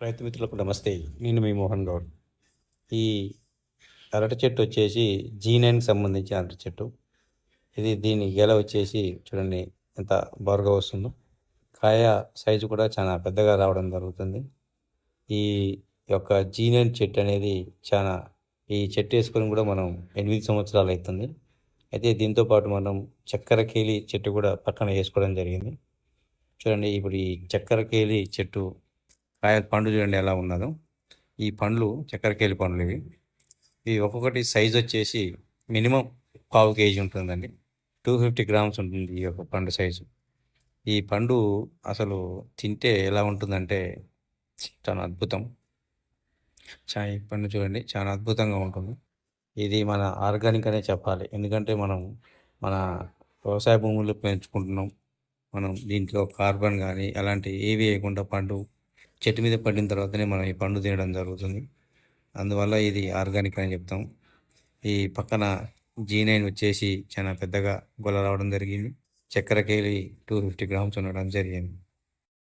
రైతు మిత్రులకు నమస్తే. నేను మీ మోహన్ గౌడ్. ఈ అరటి చెట్టు వచ్చేసి జీ నైన్కి సంబంధించిన అరటి చెట్టు. ఇది దీని గెల వచ్చేసి చూడండి ఎంత బారుగా వస్తుందో. కాయ సైజు కూడా చాలా పెద్దగా రావడం జరుగుతుంది. ఈ యొక్క జీ నైన్ చెట్టు అనేది చాలా ఈ చెట్టు వేసుకొని కూడా మనం ఎనిమిది సంవత్సరాలు అవుతుంది. అయితే దీంతో పాటు మనం చక్కెర కేలి చెట్టు కూడా పక్కన వేసుకోవడం జరిగింది. చూడండి ఇప్పుడు ఈ చక్కెర కేలి చెట్టు కాయ పండు చూడండి ఎలా ఉన్నదో. ఈ పండ్లు చక్కెరకేళి పండ్లు ఇవి. ఇవి ఒక్కొక్కటి సైజ్ వచ్చేసి మినిమం పావు కేజీ ఉంటుందండి. టూ ఫిఫ్టీ గ్రామ్స్ ఉంటుంది ఈ యొక్క పండు సైజు ఈ పండు అసలు తింటే ఎలా ఉంటుందంటే చాలా అద్భుతం. చా ఈ పండు చూడండి చాలా అద్భుతంగా ఉంటుంది. ఇది మన ఆర్గానిక్ అనే చెప్పాలి. ఎందుకంటే మనం మన వ్యవసాయ భూములు పెంచుకుంటున్నాం. మనం దీంట్లో కార్బన్ కానీ అలాంటి ఏవి వేయకుండా పండు చెట్టు మీద పడిన తర్వాతనే మనం ఈ పండు తినడం జరుగుతుంది. అందువల్ల ఇది ఆర్గానిక్ అని చెప్తాం. ఈ పక్కన జీ నైన్ వచ్చేసి చాలా పెద్దగా గొల్ల రావడం జరిగింది. చక్కెరకేళి టూ ఫిఫ్టీ గ్రామ్స్ ఉండడం జరిగింది.